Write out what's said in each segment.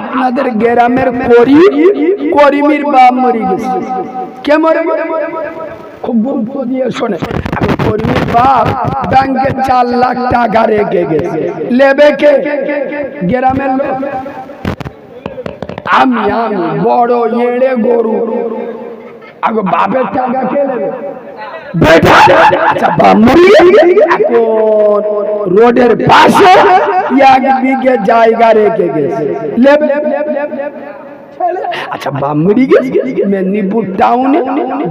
আপনাদের গ্রামের করি করিমির বাপ মরে গেছে। কে মরে? খুব গুরুত্ব দিয়ে শোনে। আমি করিমির বাপ ব্যাংকে চার লাখ টাকা রেখে গেছে। লেবে কে? গ্রামের লোক। আমি আমি বড় এড়ে গরু। আগে বাপের টাকা কে নেবে আচ্ছা এখন রোডের পাশে এক বিঘে জায়গা রেখে গেছে লেবে আচ্ছা বামরি গেছে মেদিনীপুর টাউনে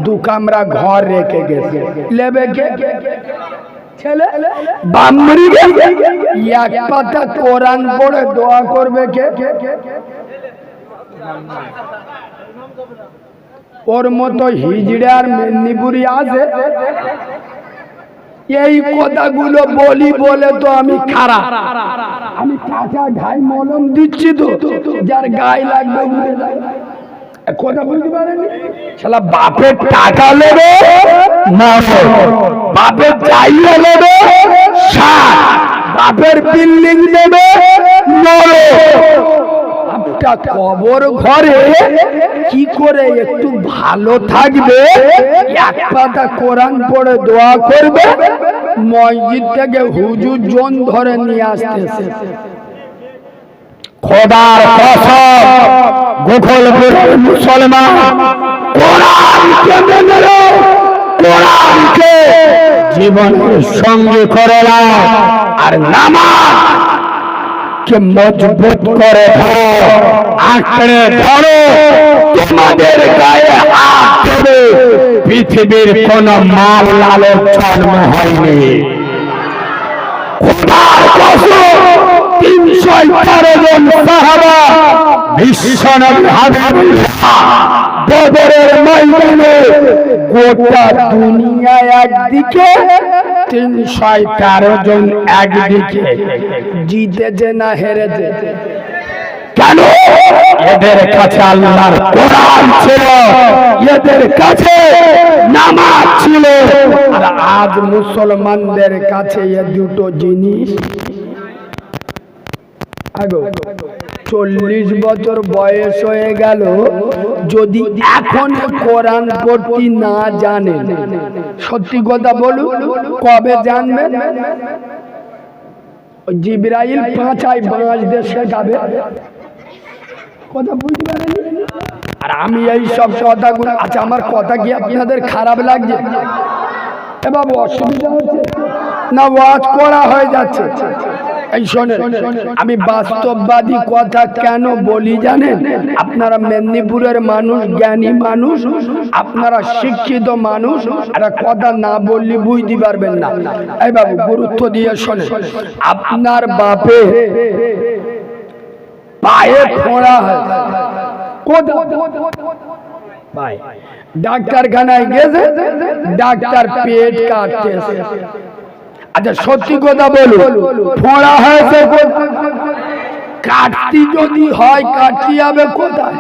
দু কামরা ঘর রেখে গেছে লেবে কে ছেলে বামরি গেছে এক পাতা কোরআন পড়ে দোয়া করবে কে ওর মতো হিজড়ে আর মেদিনীপুরি আছে এই কথাগুলো বলি বলে তো আমি খারাপ আমি কাঁচা ঘাই মলম দিচ্ছি তো, যার গায়ে লাগবে উড়ে। এ কথা বুঝতে পারেনি শালা বাপের টাকা নেবে না বাপের চাইয়ে নেবে সাত বাপের বিল্ডিং নেবে নরো একটা কবর ঘরে কি করে একটু ভালো থাকবে? এক পাতা কোরআন পড়ে দোয়া করবে, মসজিদ থেকে হুজুর জন ধরে নিয়ে আসতেছে। মুসলমান মেনে জীবনের সঙ্গে করে আর নামাজ কে মজবুত করে আঁকড়ে ধরো তোমাদের গায়ে হাত দেবে পৃথিবীর কোন মাল লালন হয়নি খোদার কসম তিনশো তেরো জন একদিকে তেরো জন একদিকে। জিতেছে না কেন? এদের কাছে আল্লাহর কোরআন ছিল, এদের কাছে নামাজ ছিল। আর আজ মুসলমানদের কাছে এ দুটো জিনিস চল্লিশ বছর বয়স হয়ে গেল, যদি এখন কোরআন পড়তে না জানেন। সত্যি কথা বলুন, কবে জানবেন? জিব্রাইল পাঁচাই বাঁচতে শেখাবে। কথা বুঝতে পারেন আর আমি এই সব কথাগুলো আচ্ছা আমার কথা কি আপনাদের খারাপ লাগছে? এ বাবু, অসুবিধা হচ্ছে? না, ওয়াজ করা হয়ে যাচ্ছে। আমি বাস্তববাদী কথা কেন বলি জানেন? আপনারা মেদিনীপুরের মানুষ, জ্ঞানী মানুষ, আপনারা শিক্ষিত মানুষ, একটা কথা না বললে বুঝতে পারবেন না। এই বাবু, গুরুত্ব দিয়ে শোনেন। আপনার বাপে পায়ে ফোঁড়া হয়। ডাক্তারখানায় গেছে, ডাক্তার পেট কাটতেছে আচ্ছা সত্যি কথা বলো ফোঁড়া হয়েছে কাটতি যদি হয়, কাটতি হবে কোথায়।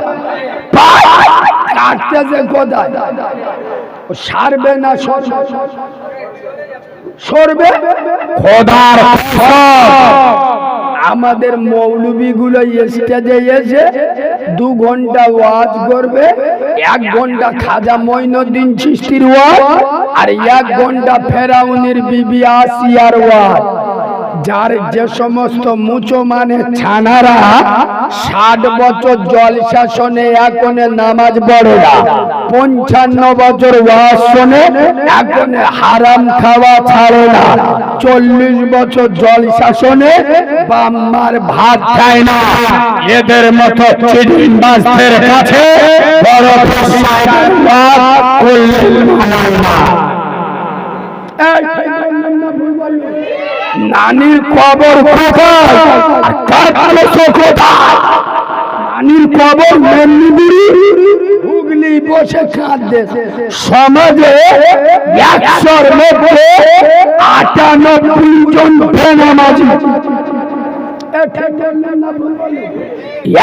কাটতেছে কোথায়? সারবে না সরবে? খোদার আমাদের মৌলবী গুলো স্টেজে এসে দু ঘণ্টা ওয়াজ করবে এক ঘণ্টা খাজা মঈনুদ্দিন চিস্তির ওয়াজ আর এক ঘণ্টা ফেরাউনের বিবি আসিয়ার ওয়াজ যার যে সমস্ত মুচো মানে ছানারা ষাট বছর জল শাসনে এখনে নামাজ না। পঞ্চান্ন বছর ওয়াজ শোনে, এখন হারাম খাওয়া ছাড়ে না। চল্লিশ বছর জল শাসনে বাম্মার ভাত খায় না। এদের মতো কাছে বড়। এই, ঠিক বললাম না, ভুল বললাম? নানির কবর নানির কবর হুগলি বসে কাঁদছে। সমাজে একশোর মধ্যে আটানব্বই জন বেনামাজি?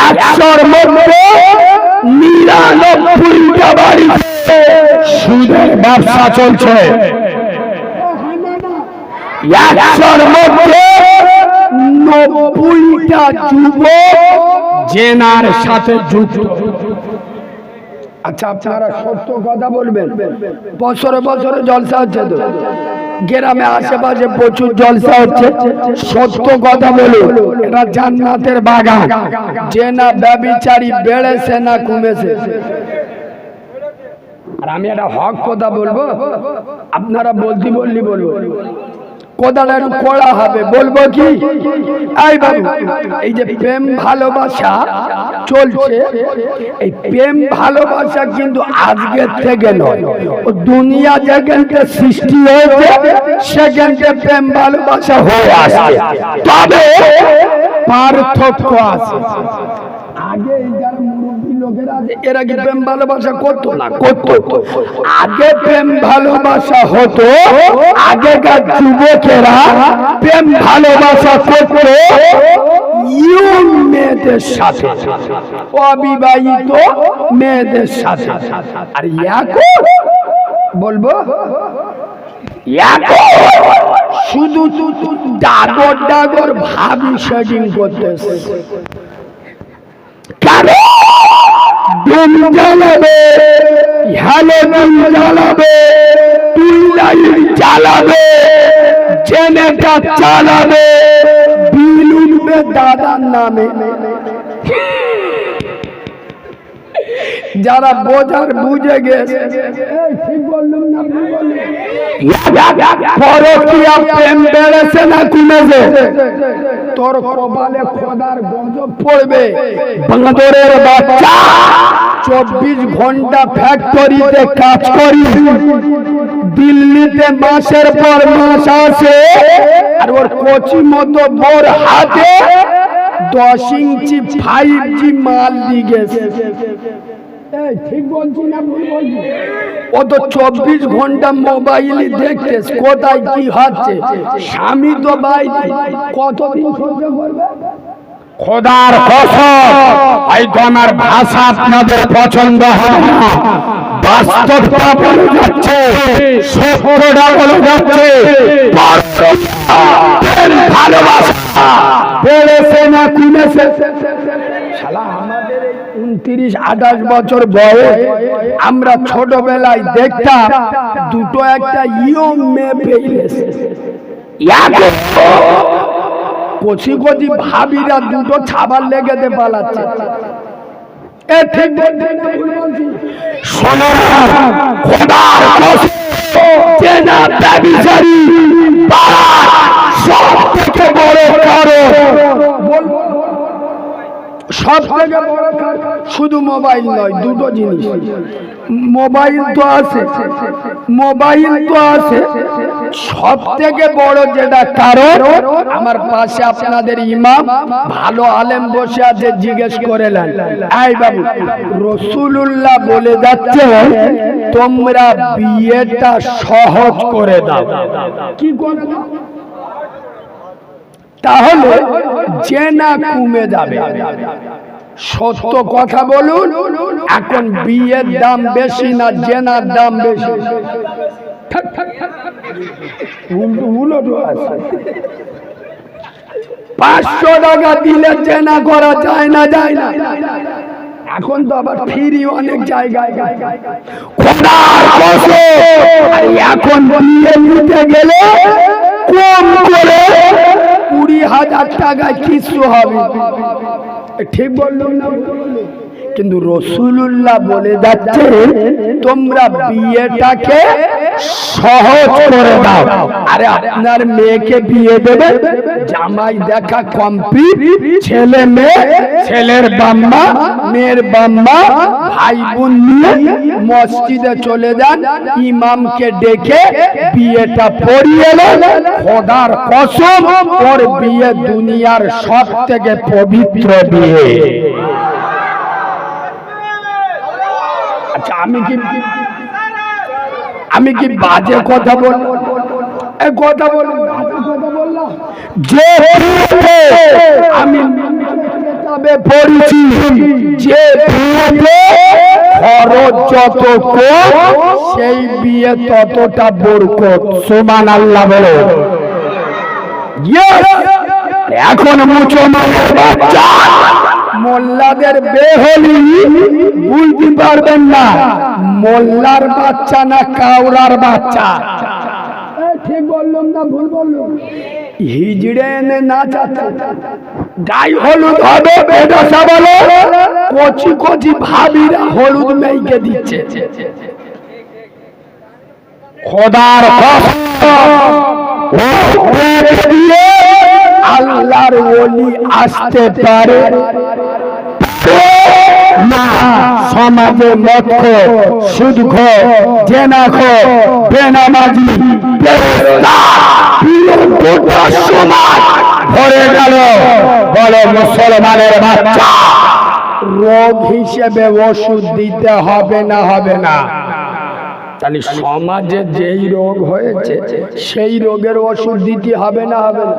একশোর মধ্যে নিরানব্বইটা বাড়ি। সুদের ব্যবসা চলছে। একশোর মধ্যে নব্বইটা যুবক জেনার সাথে যুক্ত। আচ্ছা আপনারা সত্য কথা বলবেন। বছরে বছরে জলসা হচ্ছে তো। গ্রামে, আশেপাশে প্রচুর জলসা হচ্ছে। সত্য কথা বলুন, এটা জান্নাতের বাগান। যে না ব্যবিচারী বেড়েছে না কমেছে? আর আমি একটা হক কথা বলব, আপনারা বলতে বললি বলব একটু কড়া হবে, বলব কি? এই বাবু, এই যে প্রেম ভালোবাসা চলছে, এই প্রেম ভালোবাসা কিন্তু আজকের থেকে নয়। ও দুনিয়া যেখানকে সৃষ্টি হয়েছে সেখানকে প্রেম ভালোবাসা হয়ে আসে তবে পার্থক্য আছে আগে এই যারা মুরব্বী লোকেরা আছে, এরা কি প্রেম ভালোবাসা করতো না করতো। আগে প্রেম ভালোবাসা হতো আগেকার যুবকেরা প্রেম ভালোবাসা করতো মেয়েদের সাথে অবিবাহিত মেয়েদের সাথে। আর এখন বলব শুধু ডাগর ডাগর ভাবি সেটিং করতেছে। ডুম জ্বালাবে হ্যালোজিন জ্বালাবে টুইলাইট জ্বালাবে জেনেটার চালাবে বিল উঠবে দাদার নামে। যারা বোঝার বুঝে গেছে ভুল প্রেম বেড়েছে না কমেছে? তোর কপালে খোদার গজব পড়বে। বাঁদরের বাচ্চা চব্বিশ ঘণ্টা ফ্যাক্টরিতে কাজ করি। দিল্লিতে মাসের পর মাস আসে আর ওর কচি মতো বোর হাতে দশ ইঞ্চি ফাইভ জি মাল দিয়ে গেছে। ঠিক বলছি না ভুল বলছি? ও তো চব্বিশ ঘণ্টা মোবাইলে দেখতে কোথায় কি হচ্ছে? স্বামী তো বাইরে কতদিন সহ্য করবে? খোদার কসম হয়তো আমার ভাষা আপনাদের পছন্দ হবে না। বাস্তবটা বলে যাচ্ছে সত্যটা বলে যাচ্ছে ভালোবাসা। বেড়েছে না কমেছে শালা আমাদের উনত্রিশ আঠাশ বছর বয়স, আমরা ছোটবেলায় দেখতাম দুটো একটা মেয়ে পেয়েছে কচি কচি ভাবিরা দুটো ছাবার লেগেতে পালাচ্ছে। ঠিক শোনো কসম চেনা ব্যভিচারী সব থেকে বড় কারণ সব থেকে শুধু মোবাইল নয়, দুটো জিনিস। মোবাইল তো আছে, মোবাইল তো আছে। সব থেকে বড় যেটা কারণ, আমার পাশে আপনাদের ইমাম ভালো আলেম বসে আছে, জিজ্ঞেস করে এই বাবু, রসুলুল্লাহ বলে যাচ্ছে, তোমরা বিয়েটা সহজ করে দাও। কি করে দাও তাহলে জেনা কমে যাবে। সত্য কথা বলুন, এখন বিয়ের দাম বেশি না জেনার দাম বেশি? পাঁচশো টাকা দিলে জেনা করা যায় না যায় না। এখন তো আবার ফিরি অনেক জায়গায়। এখন বিয়ে নিতে গেলে কম করে হাজার টাকা কিছু হবে। ঠিক বললাম না? কিন্তু রসুলুল্লাহ বলে যাচ্ছে, তোমরা বিয়েটাকে সহজ করে দাও। আরে আপনার মেয়েকে বিয়ে দেবে, জামাই দেখা কমপ্লিট ছেলে মেয়ে, ছেলের বাম্মা, মেয়ের বাম্মা ভাই বোন নিয়ে মসজিদে চলে যান, ইমামকে ডেকে বিয়েটা পড়িয়ে খোদার কসম, ওর বিয়ে দুনিয়ার সব থেকে পবিত্র বিয়ে। আচ্ছা আমি কি আমি কি বাজে কথা বল কথা বল যে আমি যত কম, সেই বিয়ে ততটা বরকত। সুমান আল্লাহ বলো এখন মুসলমানের বাচ্চা। মোল্লাদের বেহলি বুঝতে পারবেন না। মোল্লার বাচ্চা না কাউরার বাচ্চা। ঠিক বললাম না ভুল বললাম। হিজড়ে এনে নাচাতে গাই হলুদ হবে বেদশা বলে। কচি কচি ভাবিরা হলুদ মেয়েকে দিচ্ছে। খোদার আল্লাহর ওলি আসতে পারে? সমাজে মদ খো সুদ খো জেনা খো বেনামাজি সমাজ গেল। বলো, মুসলমানের বাচ্চা, রোগ হিসেবে ওষুধ দিতে হবে না হবে না? তাহলে সমাজে যেই রোগ হয়েছে, সেই রোগের ওষুধ দিতে হবে না হবে না?